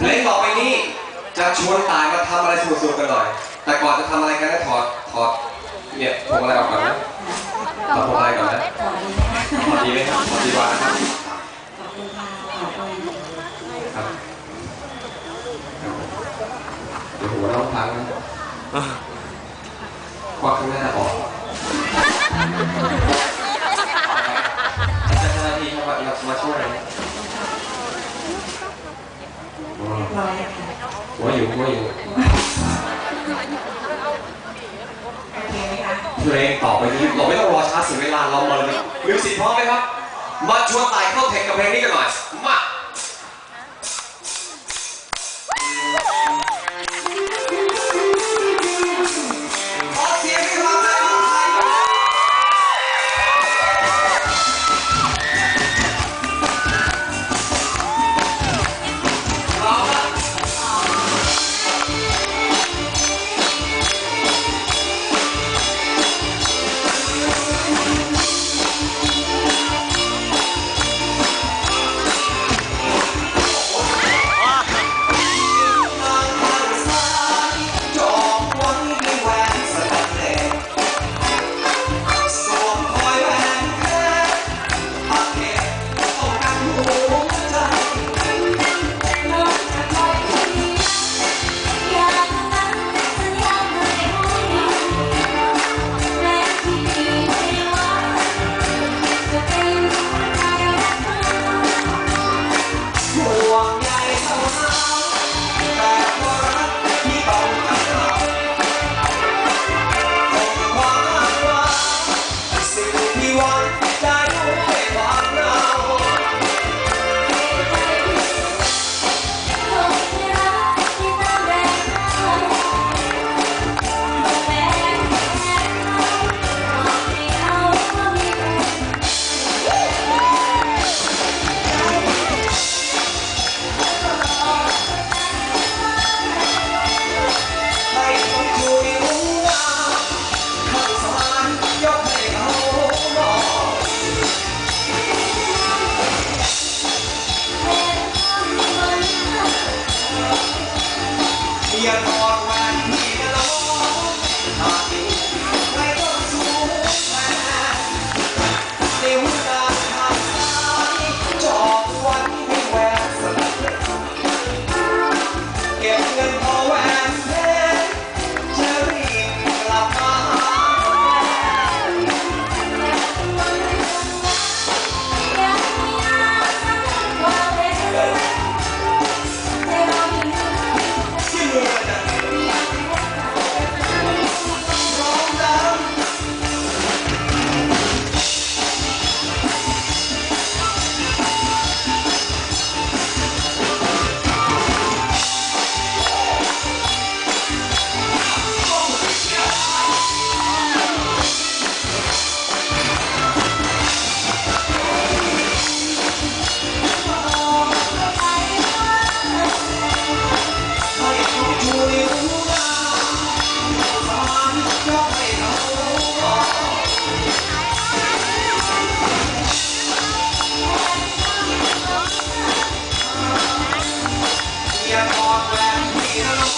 เพลงต่อไปนี้จะชวนตายมาทำอะไรสนุกๆกันหน่อย แต่ก่อนจะทำอะไรกันให้ถอดถอดเนี่ยพวงอะไรออกก่อนนะถอดพวงอะไรก่อนนะถอดดีไหมครับถอดดีกว่าครับเดี๋ยวหัวเราพังนะควักข้างหน้าออกอาจารย์นาทีครับมาช่วยหน่อ หัวอยู่หัอยู่เพลงต่อไปนี้เราไม่ต้องรอช้าเสียเวลาเรามาเลยมิวสิกพร้อมไหมครับ มาชวนตายเข้าเทนกับเพลงนี้กันหน่อย มา walk right here.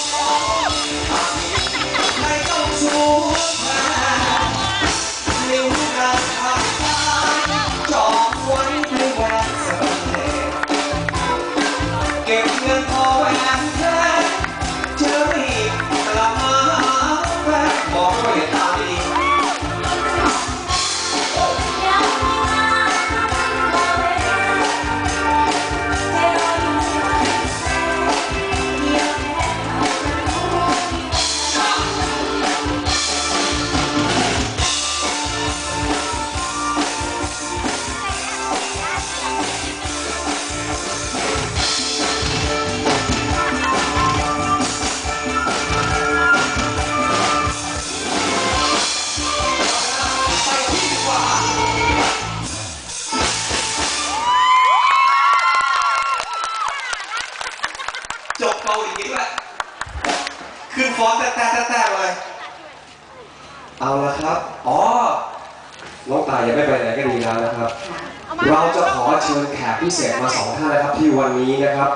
จบเกาหลีด้วยขึ้นฟอนแต่แต่แต่เลย เอาละครับ อ๋อน้องตายยังไม่ไปไหนก็ดีแล้วนะครับ เราจะขอเชิญแขกพิเศษมาสองท่านนะครับที่วันนี้นะครับ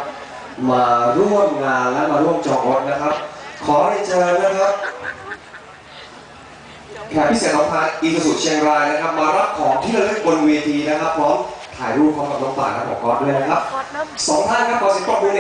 มาร่วมงานและมาร่วมจองรถนะครับ ขอเรีเชิญนะครับแขกพิเศษน้องทางอีสุสุเชียงรายนะครับ มารับของที่ระลึกบนเวทีนะครับพร้อมถ่ายรูปพร้อมกับน้องตานและขอก๊อตด้วยนะครับสองท่านครับขอเสียงปรบมือ